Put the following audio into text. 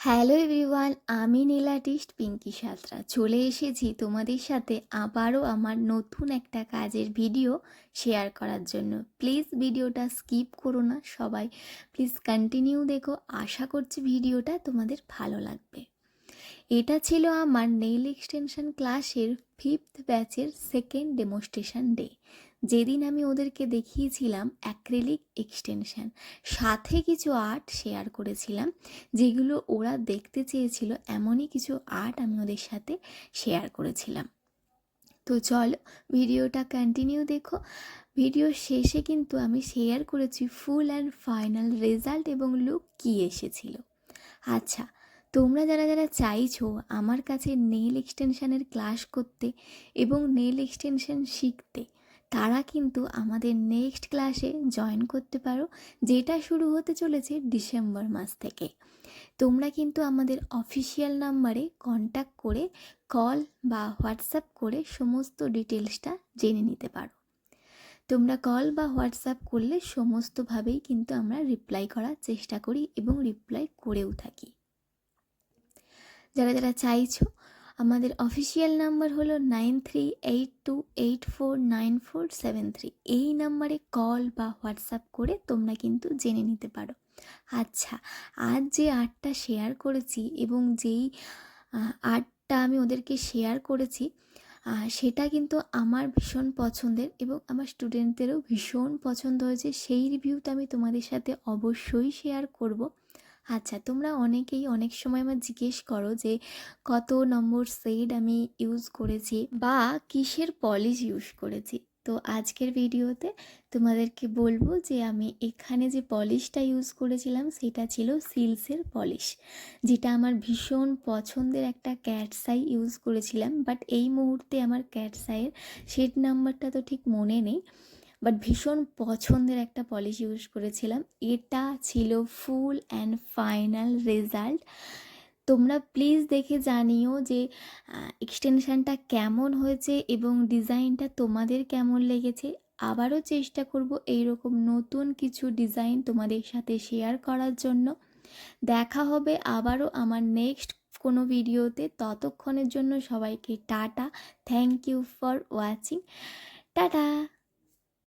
Hello everyone, আমি নীল artist Pinki Santra. চলে এসেছি তোমাদের সাথে আবারও আমার নতুন একটা কাজের ভিডিও শেয়ার করার জন্য। প্লিজ ভিডিওটা স্কিপ করো না সবাই, প্লিজ কন্টিনিউ দেখো। আশা করছি ভিডিওটা তোমাদের ভালো লাগবে। এটা ছিল আমার নেইল এক্সটেনশন ক্লাসের ফিফথ ব্যাচের সেকেন্ড ডেমনস্ট্রেশন ডে। যেদিন আমি ওদেরকে দেখিয়েছিলাম অ্যাক্রেলিক এক্সটেনশান সাথে কিছু আর্ট শেয়ার করেছিলাম, যেগুলো ওরা দেখতে চেয়েছিল, এমনই কিছু আর্ট আমি ওদের সাথে শেয়ার করেছিলাম। তো চলো, ভিডিওটা কন্টিনিউ দেখো। ভিডিও শেষে কিন্তু আমি শেয়ার করেছি ফুল অ্যান্ড ফাইনাল রেজাল্ট এবং লুক কী এসেছিল। আচ্ছা তোমরা যারা যারা চাইছো আমার কাছে নেল এক্সটেনশানের ক্লাস করতে এবং নেল এক্সটেনশান শিখতে তারা কিন্তু আমাদের নেক্সট ক্লাসে জয়েন করতে পারো, যেটা শুরু হতে চলেছে ডিসেম্বর মাস থেকে। তোমরা কিন্তু আমাদের অফিসিয়াল নাম্বারে কন্ট্যাক্ট করে কল বা হোয়াটসঅ্যাপ করে সমস্ত ডিটেলসটা জেনে নিতে পারো। তোমরা কল বা হোয়াটসঅ্যাপ করলে সমস্তভাবেই কিন্তু আমরা রিপ্লাই করার চেষ্টা করি এবং রিপ্লাই করেও থাকি। যারা যারা চাইছো আমাদের অফিসিয়াল নাম্বার হলো nine three eight two eight four nine four seven three এই নাম্বারে কল বা হোয়াটসঅ্যাপ করে তোমরা কিন্তু জেনে নিতে পারো। আচ্ছা আজ যে আর্টটা শেয়ার করেছি এবং যেই আর্টটা আমি ওদেরকে শেয়ার করেছি সেটা কিন্তু আমার ভীষণ পছন্দের এবং আমার স্টুডেন্টদেরও ভীষণ পছন্দ হয়েছে। সেই রিভিউটা আমি তোমাদের সাথে অবশ্যই শেয়ার করব। আচ্ছা তোমরা অনেকেই অনেক সময় আমার জিজ্ঞেস করো যে, কত নম্বর সেড আমি ইউজ করেছি বা কিসের পলিশ ইউজ করেছি? তো আজকের ভিডিওতে তোমাদেরকে বলব যে, আমি এখানে যে পলিশটা ইউজ করেছিলাম সেটা ছিল সিলসের পলিশ, যেটা আমার ভীষণ পছন্দের একটা ক্যাটসাই ইউজ করেছিলাম। বাট এই মুহূর্তে আমার ক্যাটসাইয়ের শেড নাম্বারটা তো ঠিক মনে নেই। বাট ভীষণ পছন্দের একটা পলিশ ইউজ করেছিলাম। এটা ছিল ফুল অ্যান্ড ফাইনাল রেজাল্ট তোমরা প্লিজ দেখে জানিও যে এক্সটেনশানটা কেমন হয়েছে এবং ডিজাইনটা তোমাদের কেমন লেগেছে। আবারও চেষ্টা করব এইরকম নতুন কিছু ডিজাইন তোমাদের সাথে শেয়ার করার জন্য। দেখা হবে আবারও আমার নেক্সট কোনো ভিডিওতে ততক্ষণের জন্য সবাইকে tata. Thank you for watching tata!